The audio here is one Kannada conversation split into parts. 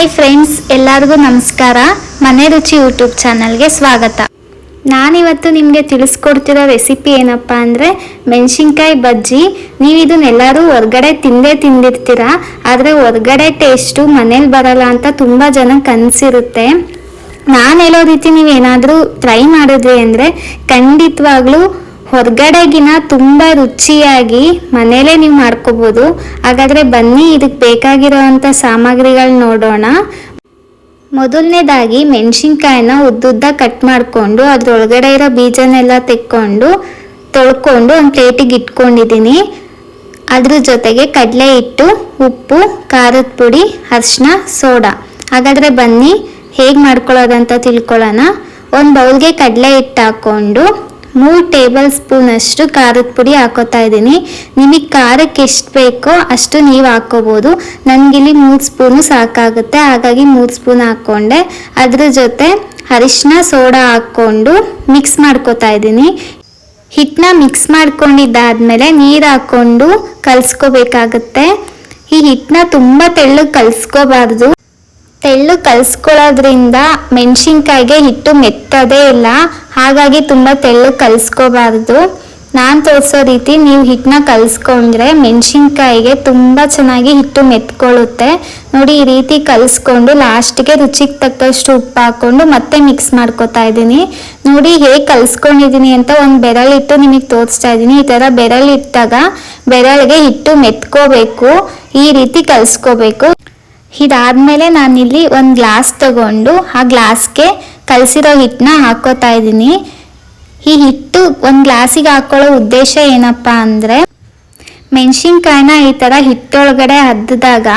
ಹಾಯ್ ಫ್ರೆಂಡ್ಸ್ ಎಲ್ಲರಿಗೂ ನಮಸ್ಕಾರ. ಮನೆ ರುಚಿ ಯೂಟ್ಯೂಬ್ ಚಾನಲ್ಗೆ ಸ್ವಾಗತ. ನಾನಿವತ್ತು ನಿಮಗೆ ತಿಳಿಸ್ಕೊಡ್ತಿರೋ ರೆಸಿಪಿ ಏನಪ್ಪ ಅಂದರೆ ಮೆಣಸಿನ್ಕಾಯಿ ಬಜ್ಜಿ. ನೀವು ಇದನ್ನೆಲ್ಲರೂ ಹೊರ್ಗಡೆ ತಿಂದೇ ತಿಂದಿರ್ತೀರ, ಆದರೆ ಹೊರ್ಗಡೆ ಟೇಸ್ಟು ಮನೇಲಿ ಬರಲ್ಲ ಅಂತ ತುಂಬ ಜನ ಕನಸಿರುತ್ತೆ ನಾನು ಹೇಳೋ ರೀತಿ ನೀವೇನಾದರೂ ಟ್ರೈ ಮಾಡಿದ್ರಿ ಅಂದರೆ ಖಂಡಿತವಾಗ್ಲೂ ಹೊರಗಡೆಗಿನ ತುಂಬ ರುಚಿಯಾಗಿ ಮನೇಲೇ ನೀವು ಮಾಡ್ಕೋಬೋದು. ಹಾಗಾದರೆ ಬನ್ನಿ, ಇದಕ್ಕೆ ಬೇಕಾಗಿರೋವಂಥ ಸಾಮಗ್ರಿಗಳು ನೋಡೋಣ. ಮೊದಲನೇದಾಗಿ ಮೆಣಸಿನ್ಕಾಯಿನ ಉದ್ದುದ್ದ ಕಟ್ ಮಾಡಿಕೊಂಡು, ಅದ್ರೊಳಗಡೆ ಇರೋ ಬೀಜನೆಲ್ಲ ತೆಕ್ಕೊಂಡು, ತೊಳ್ಕೊಂಡು ಒಂದು ಪ್ಲೇಟಿಗೆ ಇಟ್ಕೊಂಡಿದ್ದೀನಿ. ಅದ್ರ ಜೊತೆಗೆ ಕಡಲೆ ಹಿಟ್ಟು ಉಪ್ಪು, ಖಾರದ ಪುಡಿ ಅರಿಶಿನ ಸೋಡಾ. ಹಾಗಾದರೆ ಬನ್ನಿ, ಹೇಗೆ ಮಾಡ್ಕೊಳ್ಳೋದಂತ ತಿಳ್ಕೊಳ್ಳೋಣ. ಒಂದು ಬೌಲ್ಗೆ ಕಡಲೆ ಹಿಟ್ಟು ಹಾಕ್ಕೊಂಡು ಮೂರು ಟೇಬಲ್ ಸ್ಪೂನಷ್ಟು ಖಾರದ ಪುಡಿ ಹಾಕೋತಾ ಇದ್ದೀನಿ. ನಿಮಗೆ ಖಾರಕ್ಕೆ ಎಷ್ಟು ಬೇಕೋ ಅಷ್ಟು ನೀವು ಹಾಕ್ಕೋಬೋದು ನನಗಿಲ್ಲಿ ಮೂರು ಸ್ಪೂನು ಸಾಕಾಗುತ್ತೆ. ಹಾಗಾಗಿ ಮೂರು ಸ್ಪೂನ್ ಹಾಕ್ಕೊಂಡೆ ಅದ್ರ ಜೊತೆ ಅರಿಶಿನ ಸೋಡಾ ಹಾಕ್ಕೊಂಡು ಮಿಕ್ಸ್ ಮಾಡ್ಕೋತಾ ಇದ್ದೀನಿ. ಹಿಟ್ಟನ್ನ ಮಿಕ್ಸ್ ಮಾಡ್ಕೊಂಡಿದ್ದಾದಮೇಲೆ ನೀರು ಹಾಕ್ಕೊಂಡು ಕಲಿಸ್ಕೋಬೇಕಾಗತ್ತೆ. ಈ ಹಿಟ್ಟನ್ನ ತುಂಬ ತೆಳ್ಳಗೆ ಕಲಿಸ್ಕೋಬಾರ್ದು. ತೆಳ್ಳು ಕಲಿಸ್ಕೊಳ್ಳೋದ್ರಿಂದ ಮೆಣಸಿನ್ಕಾಯಿಗೆ ಹಿಟ್ಟು ಮೆತ್ತದೇ ಇಲ್ಲ. ಹಾಗಾಗಿ ತುಂಬ ತೆಳ್ಳು ಕಲಿಸ್ಕೋಬಾರ್ದು. ನಾನು ತೋರಿಸೋ ರೀತಿ ನೀವು ಹಿಟ್ಟನ್ನ ಕಲಿಸ್ಕೊಂಡ್ರೆ ಮೆಣಸಿನ್ಕಾಯಿಗೆ ತುಂಬ ಚೆನ್ನಾಗಿ ಹಿಟ್ಟು ಮೆತ್ಕೊಳ್ಳುತ್ತೆ. ನೋಡಿ, ಈ ರೀತಿ ಕಲಿಸ್ಕೊಂಡು ಲಾಸ್ಟಿಗೆ ರುಚಿಗೆ ತಕ್ಕಷ್ಟು ಉಪ್ಪು ಹಾಕ್ಕೊಂಡು ಮತ್ತೆ ಮಿಕ್ಸ್ ಮಾಡ್ಕೊತಾ ಇದ್ದೀನಿ. ನೋಡಿ, ಹೇಗೆ ಕಲಿಸ್ಕೊಂಡಿದ್ದೀನಿ ಅಂತ ಒಂದು ಬೆರಳಿಟ್ಟು ನಿಮಗೆ ತೋರಿಸ್ತಾ ಇದ್ದೀನಿ. ಈ ಥರ ಬೆರಳಿಟ್ಟಾಗ ಬೆರಳಿಗೆ ಹಿಟ್ಟು ಮೆತ್ಕೋಬೇಕು. ಈ ರೀತಿ ಕಲಿಸ್ಕೋಬೇಕು. ಇದಾದ್ಮೇಲೆ ನಾನಿಲ್ಲಿ ಒಂದು ಗ್ಲಾಸ್ ತಗೊಂಡು ಆ ಗ್ಲಾಸ್ಗೆ ಕಲಸಿರೋ ಹಿಟ್ಟನ್ನ ಹಾಕೋತಾ ಇದ್ದೀನಿ. ಈ ಹಿಟ್ಟು ಒಂದು ಗ್ಲಾಸಿಗೆ ಹಾಕೊಳ್ಳೋ ಉದ್ದೇಶ ಏನಪ್ಪ ಅಂದರೆ, ಮೆಣಸಿನ್ಕಾಯಿನ ಈ ಥರ ಹಿಟ್ಟೊಳಗಡೆ ಹದ್ದಿದಾಗ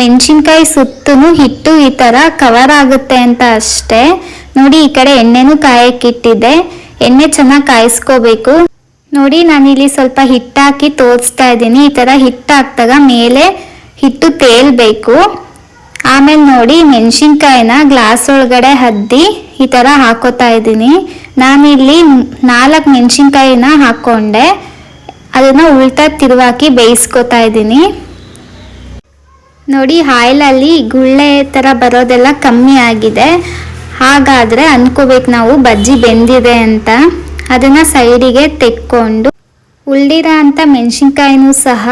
ಮೆಣಸಿನ್ಕಾಯಿ ಸುತ್ತೂ ಹಿಟ್ಟು ಈ ಥರ ಕವರ್ ಆಗುತ್ತೆ ಅಂತ ಅಷ್ಟೇ. ನೋಡಿ, ಈ ಕಡೆ ಎಣ್ಣೆನೂ ಕಾಯಕ್ಕಿಟ್ಟಿದ್ದೆ. ಎಣ್ಣೆ ಚೆನ್ನಾಗಿ ಕಾಯಿಸ್ಕೋಬೇಕು. ನೋಡಿ, ನಾನಿಲ್ಲಿ ಸ್ವಲ್ಪ ಹಿಟ್ಟಾಕಿ ತೋರಿಸ್ತಾ ಇದ್ದೀನಿ. ಈ ಥರ ಹಿಟ್ಟು ಹಾಕಿದಾಗ ಮೇಲೆ ಹಿಟ್ಟು ತೇಲ್ಬೇಕು. ಆಮೇಲೆ ನೋಡಿ ಮೆಣಸಿನ್ಕಾಯಿನ ಗ್ಲಾಸ್ ಒಳಗಡೆ ಹದ್ದಿ ಈ ಥರ ಹಾಕೋತಾ ಇದ್ದೀನಿ. ನಾನಿಲ್ಲಿ ನಾಲ್ಕು ಮೆಣಸಿನ್ಕಾಯಿನ ಹಾಕ್ಕೊಂಡೆ ಅದನ್ನು ಉಳ್ತಾ ತಿರುವಾಕಿ ಬೇಯಿಸ್ಕೊತಾ ಇದ್ದೀನಿ. ನೋಡಿ ಆಯಿಲಲ್ಲಿ ಗುಳ್ಳೆ ಥರ ಬರೋದೆಲ್ಲ ಕಮ್ಮಿ ಆಗಿದೆ. ಹಾಗಾದರೆ ಅನ್ಕೋಬೇಕು ನಾವು ಬಜ್ಜಿ ಬೆಂದಿದೆ ಅಂತ. ಅದನ್ನು ಸೈಡಿಗೆ ತೆಕ್ಕೊಂಡು ಉಳ್ದಿರೋ ಅಂಥ ಮೆಣಸಿನ್ಕಾಯಿನೂ ಸಹ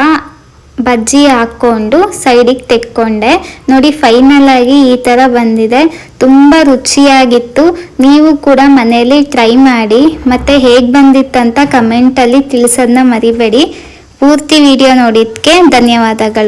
ಬಜ್ಜಿ ಹಾಕ್ಕೊಂಡು ಸೈಡಿಗೆ ತೆಕ್ಕೊಂಡೆ. ನೋಡಿ ಫೈನಲ್ ಆಗಿ ಈ ಥರ ಬಂದಿದೆ. ತುಂಬ ರುಚಿಯಾಗಿತ್ತು. ನೀವು ಕೂಡ ಮನೆಯಲ್ಲಿ ಟ್ರೈ ಮಾಡಿ. ಮತ್ತು ಹೇಗೆ ಬಂದಿತ್ತಂತ ಕಮೆಂಟಲ್ಲಿ ತಿಳಿಸೋದನ್ನ ಮರಿಬೇಡಿ. ಪೂರ್ತಿ ವಿಡಿಯೋ ನೋಡಿದ್ದಕ್ಕೆ ಧನ್ಯವಾದಗಳು.